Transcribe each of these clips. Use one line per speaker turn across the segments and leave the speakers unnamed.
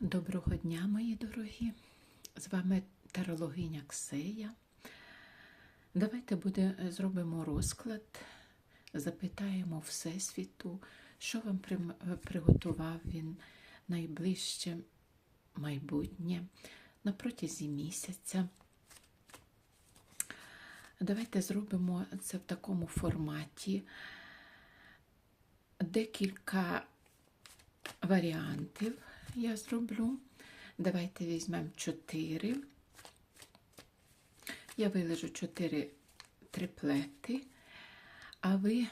Доброго дня, мої дорогі! З вами тарологиня Ксея. Давайте буде, зробимо розклад, запитаємо Всесвіту, що вам прим- приготував він найближче майбутнє на протязі місяця. Давайте зробимо це в такому форматі. Декілька варіантів я зроблю. Давайте візьмемо 4. Я вилежу 4 триплети, а ви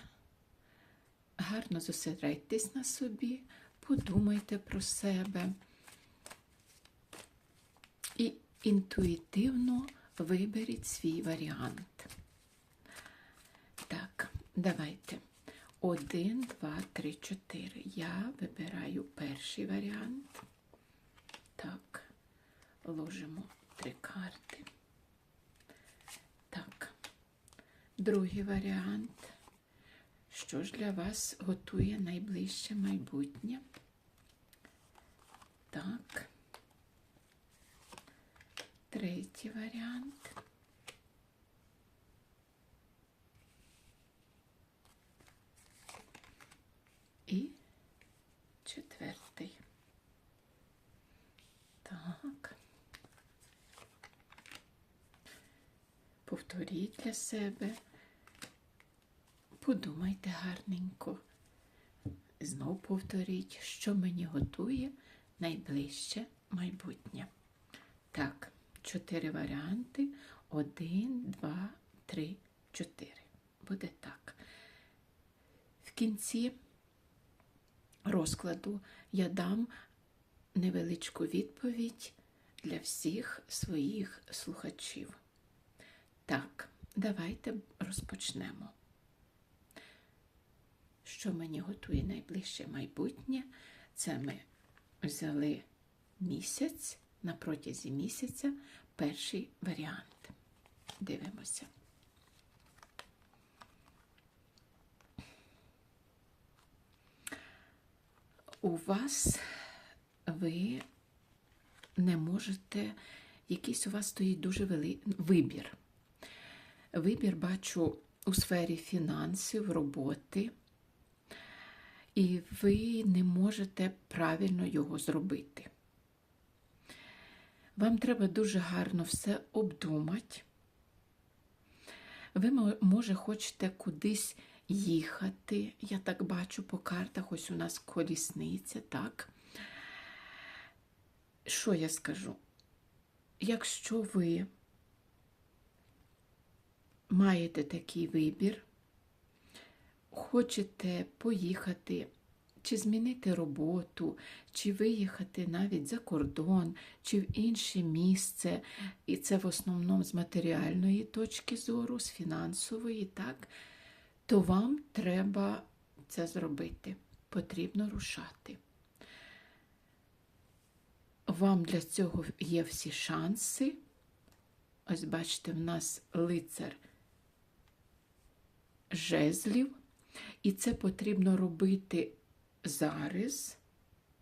гарно зосередьтесь на собі, подумайте про себе і інтуїтивно виберіть свій варіант. Так, давайте. Один, два, три, чотири. Я вибираю перший варіант. Так, ложимо три карти. Так, другий варіант. Що ж для вас готує найближче майбутнє? Так. Третій варіант. І четвертий. Так. Повторіть для себе. Подумайте гарненько. Знов повторіть, що мені готує найближче майбутнє. Так, чотири варіанти. Один, два, три, чотири. Буде так. В кінці розкладу я дам невеличку відповідь для всіх своїх слухачів. Так, давайте розпочнемо. Що мені готує найближче майбутнє? Це ми взяли місяць на протязі місяця перший варіант. Дивимося. У вас ви не можете, якийсь у вас стоїть дуже великий вибір. Вибір бачу у сфері фінансів, роботи, і ви не можете правильно його зробити. Вам треба дуже гарно все обдумати. Ви, може, хочете кудись їхати. Я так бачу по картах, ось у нас колісниця, так? Що я скажу? Якщо ви маєте такий вибір, хочете поїхати, чи змінити роботу, чи виїхати навіть за кордон, чи в інше місце, і це в основному з матеріальної точки зору, з фінансової, так? То вам треба це зробити. Потрібно рушати. Вам для цього є всі шанси. Ось, бачите, в нас лицар жезлів, і це потрібно робити зараз,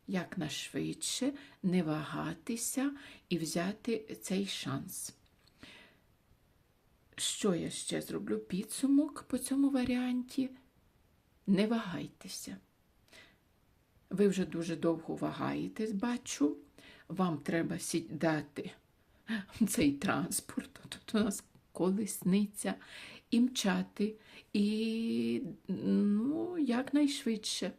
якнайшвидше, не вагатися і взяти цей шанс. Що я ще зроблю? Підсумок по цьому варіанті. Не вагайтеся. Ви вже дуже довго вагаєтесь, бачу. Вам треба сідати цей транспорт, тут у нас колесниця, і мчати, і ну, якнайшвидше.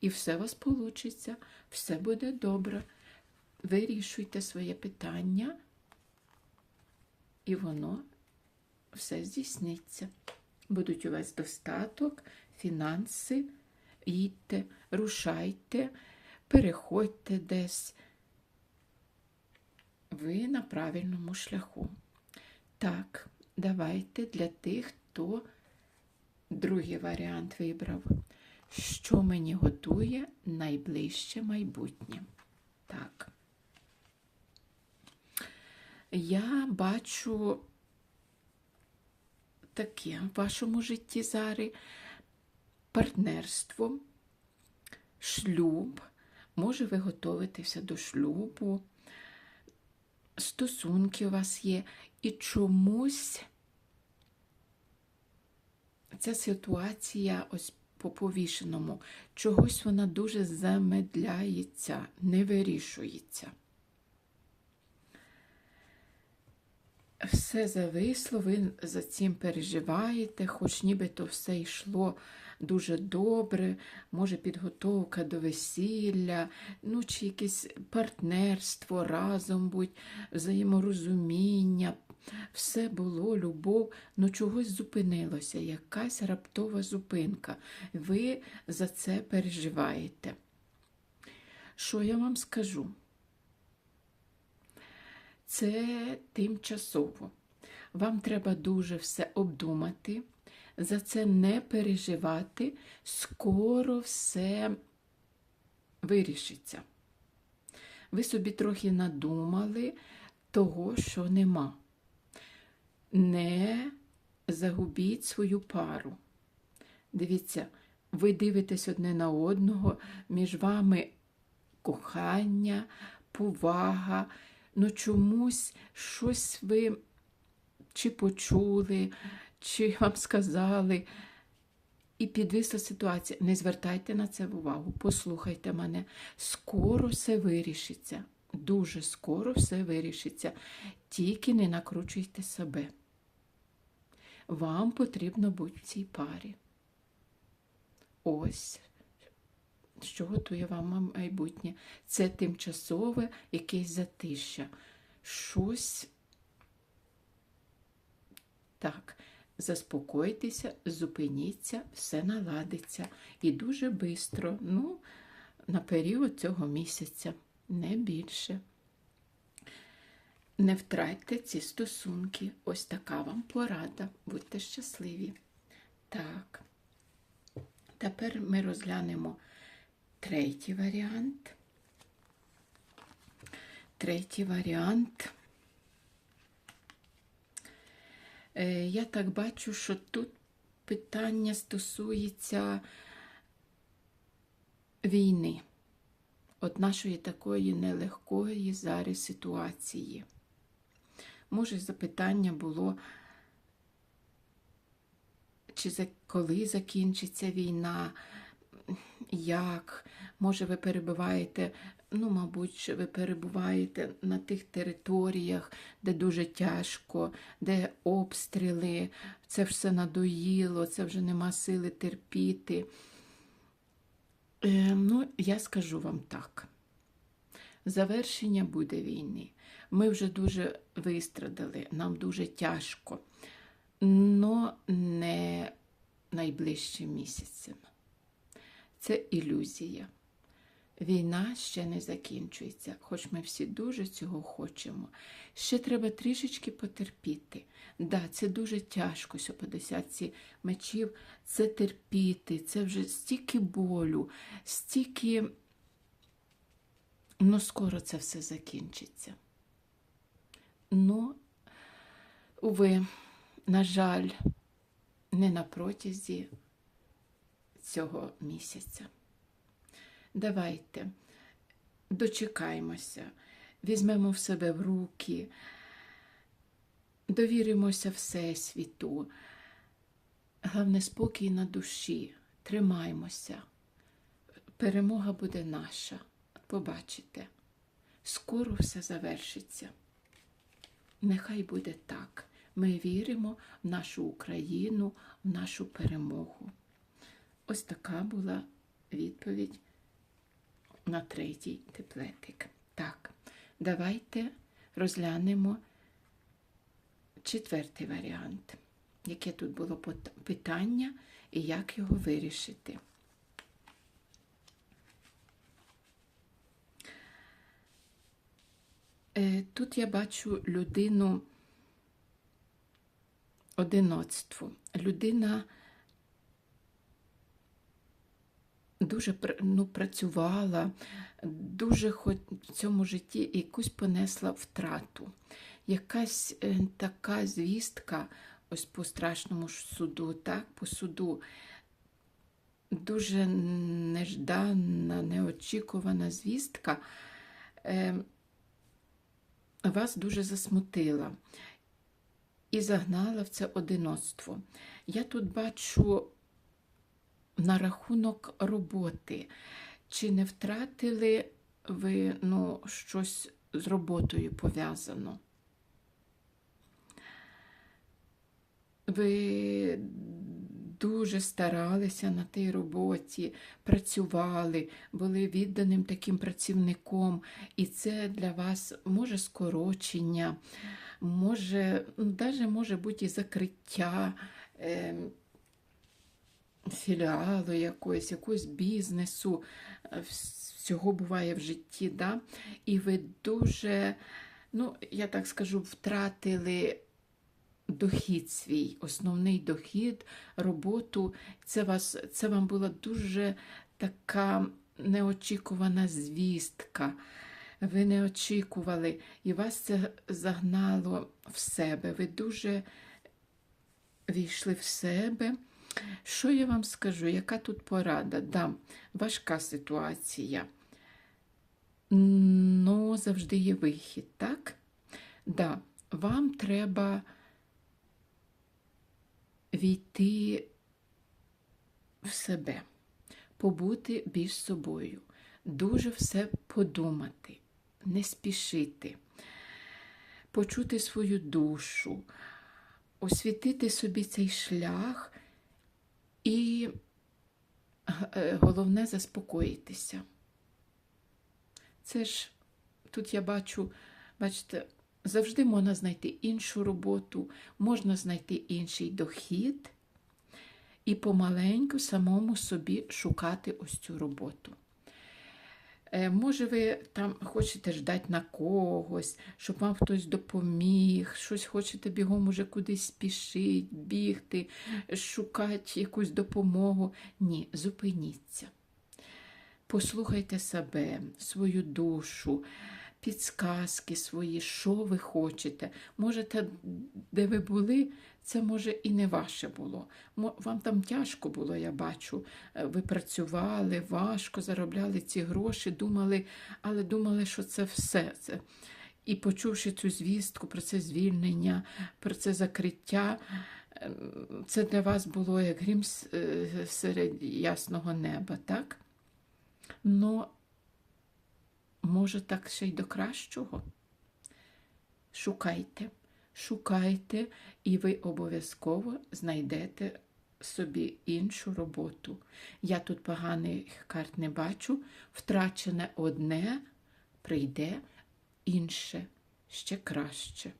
І все у вас вийде, все буде добре. Вирішуйте своє питання, і воно все здійсниться. Будуть у вас достаток, фінанси, їдьте, рушайте, переходьте десь. Ви на правильному шляху. Так, давайте для тих, хто другий варіант вибрав. Що мені готує найближче майбутнє? Так. Я бачу таке в вашому житті зараз партнерство, шлюб, Може, ви готуєтеся до шлюбу, стосунки у вас є, і чомусь ця ситуація ось по повішеному, чогось вона дуже замедляється, не вирішується. Все зависло, ви за цим переживаєте, хоч нібито все йшло дуже добре, може підготовка до весілля, ну чи якесь партнерство разом будь, взаєморозуміння, все було, любов, ну чогось зупинилося, якась раптова зупинка. Ви за це переживаєте. Що я вам скажу? Це тимчасово. Вам треба дуже все обдумати, за це не переживати, скоро все вирішиться. Ви собі трохи надумали того, що нема. Не загубіть свою пару. Дивіться, ви дивитесь одне на одного, між вами кохання, повага ну чомусь щось ви чи почули, чи вам сказали. І підвисла ситуація. Не звертайте на це увагу, послухайте мене. Скоро все вирішиться. Дуже скоро все вирішиться. Тільки не накручуйте себе. Вам потрібно бути в цій парі. Ось що готує вам майбутнє. Це тимчасове якесь затища. Щось так, заспокойтеся, зупиніться, все наладиться. І дуже швидко, ну, на період цього місяця, не більше. Не втратьте ці стосунки. Ось така вам порада. Будьте щасливі. Так. Тепер ми розглянемо Третій варіант. Третій варіант. Е, я так бачу, що тут питання стосується війни, от нашої такої нелегкої зараз ситуації. Може, запитання було, чи коли закінчиться війна, як, може, ви перебуваєте, ну, мабуть, ви перебуваєте на тих територіях, де дуже тяжко, де обстріли, це все надоїло, це вже нема сили терпіти. Е, Ну, я скажу вам так. Завершення буде війни. Ми вже дуже вистрадали, нам дуже тяжко, але не найближчим місяцем це ілюзія. Війна ще не закінчується, хоч ми всі дуже цього хочемо. Ще треба трішечки потерпіти. Да, це дуже тяжко, що по десятці мечів це терпіти, це вже стільки болю, стільки, ну, скоро це все закінчиться. Ну, уви, на жаль, не на протязі цього місяця. Давайте дочекаємося, візьмемо в себе в руки, довіримося Всесвіту. Головне, спокій на душі, тримаймося. Перемога буде наша. Побачите, скоро все завершиться. Нехай буде так. Ми віримо в нашу Україну, в нашу перемогу. Ось така була відповідь на третій теплетик. Так, давайте розглянемо четвертий варіант, яке тут було питання і як його вирішити. Е, тут я бачу людину одиноцтво. Людина дуже ну, працювала, дуже в цьому житті якусь понесла втрату. Якась е, така звістка, ось по страшному суду, так, по суду, дуже нежданна, неочікувана звістка е, вас дуже засмутила і загнала в це одиноцтво. Я тут бачу на рахунок роботи, чи не втратили ви ну, щось з роботою пов'язано? Ви дуже старалися на тій роботі, працювали, були відданим таким працівником, і це для вас може скорочення, може, навіть може бути і закриття е, філіалу якогось, якогось бізнесу. Е, Всього буває в житті, да? і ви дуже, ну, я так скажу, втратили дохід свій, основний дохід, роботу. Це, вас, це вам була дуже така неочікувана звістка. Ви не очікували, і вас це загнало в себе. Ви дуже війшли в себе. Що я вам скажу? Яка тут порада? Да, важка ситуація. Ну, завжди є вихід, так? Да, вам треба війти в себе, побути більш собою, дуже все подумати, не спішити, почути свою душу, освітити собі цей шлях і е, головне заспокоїтися. Це ж тут я бачу, бачите, завжди можна знайти іншу роботу, можна знайти інший дохід і помаленьку самому собі шукати ось цю роботу. Е, Може, ви там хочете ждати на когось, щоб вам хтось допоміг, щось хочете бігом уже кудись спішити, бігти, шукати якусь допомогу. Ні, зупиніться. Послухайте себе, свою душу, підсказки свої, що ви хочете. Можете, де ви були, це може і не ваше було. Вам там тяжко було, я бачу. Е, Ви працювали, важко заробляли ці гроші, думали, але думали, що це все. Це. І почувши цю звістку про це звільнення, про це закриття, ем, це для вас було як грім е, серед ясного неба, так? Ну, може, так ще й до кращого? Шукайте, шукайте, і ви обов'язково знайдете собі іншу роботу. Я тут поганих карт не бачу. Втрачене одне, прийде інше, ще краще,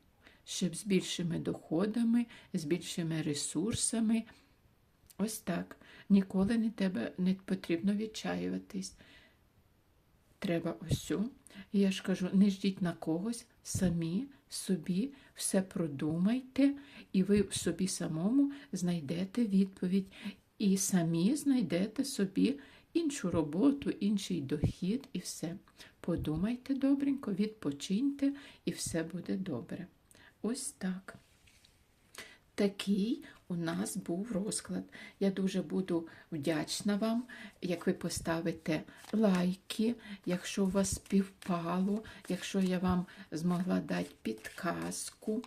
ще з більшими доходами, з більшими ресурсами. Ось так. Ніколи не тебе не потрібно відчаюватись. Треба ось. я ж кажу, не ждіть на когось, самі собі все продумайте, і ви собі самому знайдете відповідь, і самі знайдете собі іншу роботу, інший дохід, і все. Подумайте добренько, відпочиньте, і все буде добре. Ось так. Такий у нас був розклад. Я дуже буду вдячна вам, як ви поставите лайки, якщо у вас співпало, якщо я вам змогла дати підказку.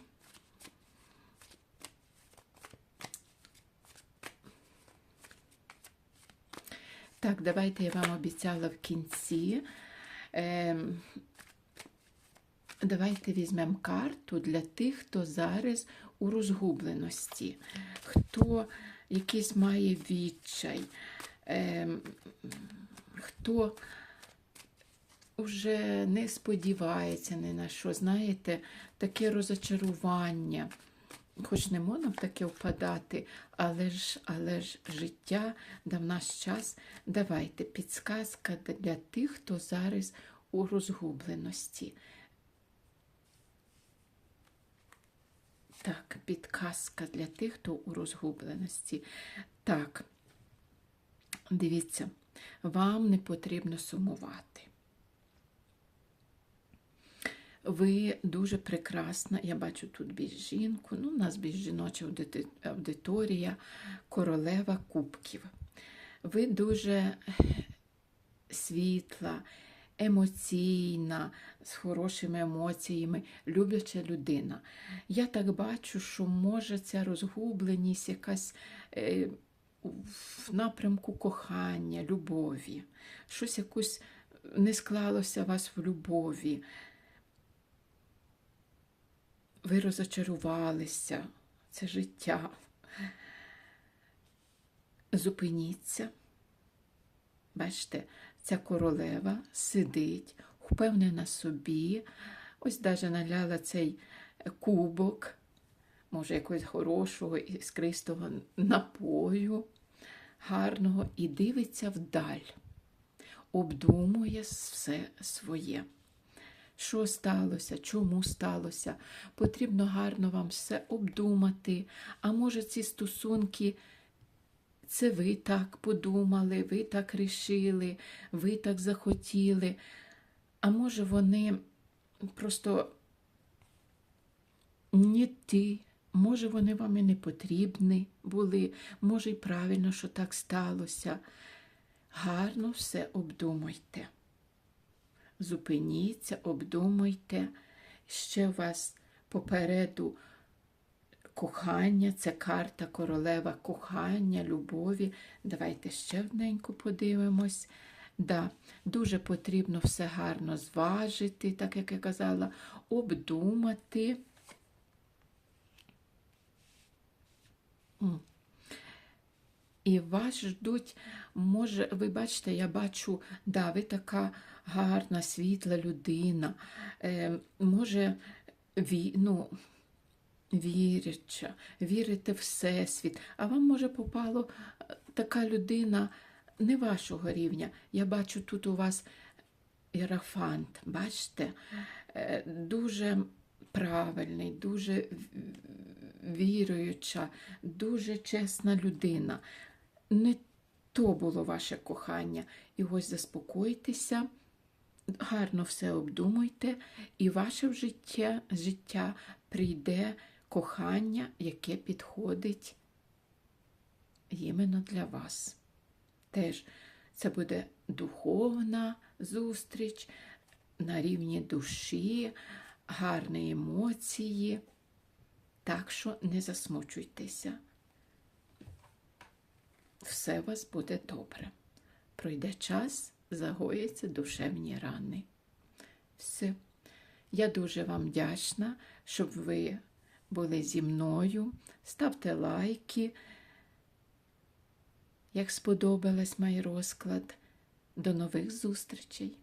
Так, давайте я вам обіцяла в кінці. Ем, Давайте візьмемо карту для тих, хто зараз у розгубленості, хто якийсь має відчай, ем, хто вже не сподівається ні на що. Знаєте, таке розочарування. Хоч не можна в таке впадати, але ж, але ж життя дав наш час. Давайте підсказка для тих, хто зараз у розгубленості. Так, підказка для тих, хто у розгубленості. Так, дивіться, вам не потрібно сумувати. Ви дуже прекрасна, я бачу тут більш жінку, ну, у нас більш жіноча аудиторія, королева кубків. ви дуже світла, емоційна, з хорошими емоціями, любляча людина. Я так бачу, що може ця розгубленість якась е, в напрямку кохання, любові, щось якусь не склалося у вас в любові. Ви розочарувалися, це життя. Зупиніться. Бачите, ця королева сидить, впевнена собі, ось даже наляла цей кубок, може, якогось хорошого іскристого напою, гарного, і дивиться вдаль, обдумує все своє. Що сталося, чому сталося? Потрібно гарно вам все обдумати. А може, ці стосунки це ви так подумали, ви так рішили, ви так захотіли. А може, вони просто не ти, може, вони вам і не потрібні були, може, і правильно, що так сталося. Гарно все обдумуйте. Зупиніться, обдумуйте. Ще у вас попереду кохання, це карта королева кохання, любові. Давайте ще одненько подивимось. Да, Дуже потрібно все гарно зважити, так як я казала, обдумати. І вас ждуть, може, ви бачите, я бачу, да, ви така гарна, світла людина. Е, може, ві, ну, віряча, вірите в Всесвіт, а вам, може, попало е, така людина не вашого рівня. Я бачу тут у вас ірафант, бачите, Е, дуже правильний, дуже віруюча, дуже чесна людина. Не то було ваше кохання. І ось заспокойтеся, гарно все обдумуйте, і ваше життя, життя прийде кохання, яке підходить іменно для вас. Теж це буде духовна зустріч на рівні душі, гарні емоції. Так що не засмучуйтеся. Все у вас буде добре. Пройде час, загояться душевні рани. Все. Я дуже вам вдячна, щоб ви були зі мною. Ставте лайки, як сподобалась мій розклад. До нових зустрічей!